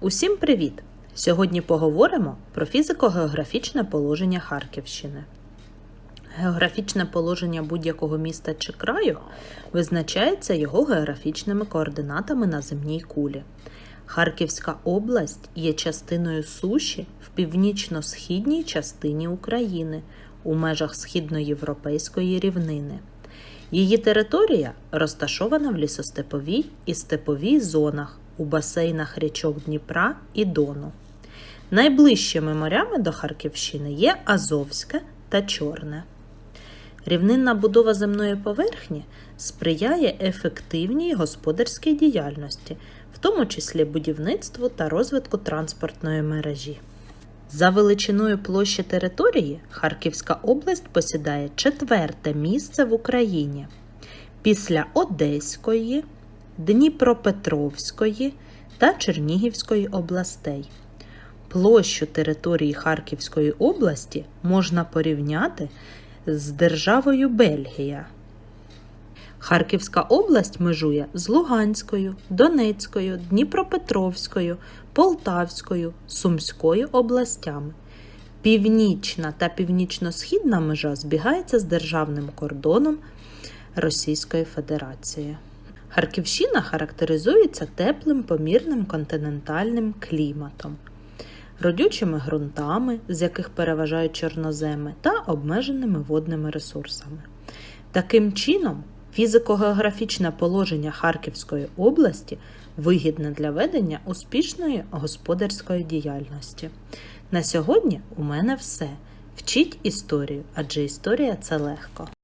Усім привіт! Сьогодні поговоримо про фізико-географічне положення Харківщини. Географічне положення будь-якого міста чи краю визначається його географічними координатами на земній кулі. Харківська область є частиною суші в північно-східній частині України у межах східноєвропейської рівнини. Її територія розташована в лісостеповій і степовій зонах у басейнах річок Дніпра і Дону. Найближчими морями до Харківщини є Азовське та Чорне. Рівнинна будова земної поверхні сприяє ефективній господарській діяльності, в тому числі будівництву та розвитку транспортної мережі. За величиною площі території Харківська область посідає четверте місце в Україні після Одеської, Дніпропетровської та Чернігівської областей. Площу території Харківської області можна порівняти з державою Бельгія. Харківська область межує з Луганською, Донецькою, Дніпропетровською, Полтавською, Сумською областями. Північна та північно-східна межа збігається з державним кордоном Російської Федерації. Харківщина характеризується теплим помірним континентальним кліматом, родючими ґрунтами, з яких переважають чорноземи, та обмеженими водними ресурсами. Таким чином, фізико-географічне положення Харківської області вигідне для ведення успішної господарської діяльності. На сьогодні у мене все. Вчіть історію, адже історія це легко.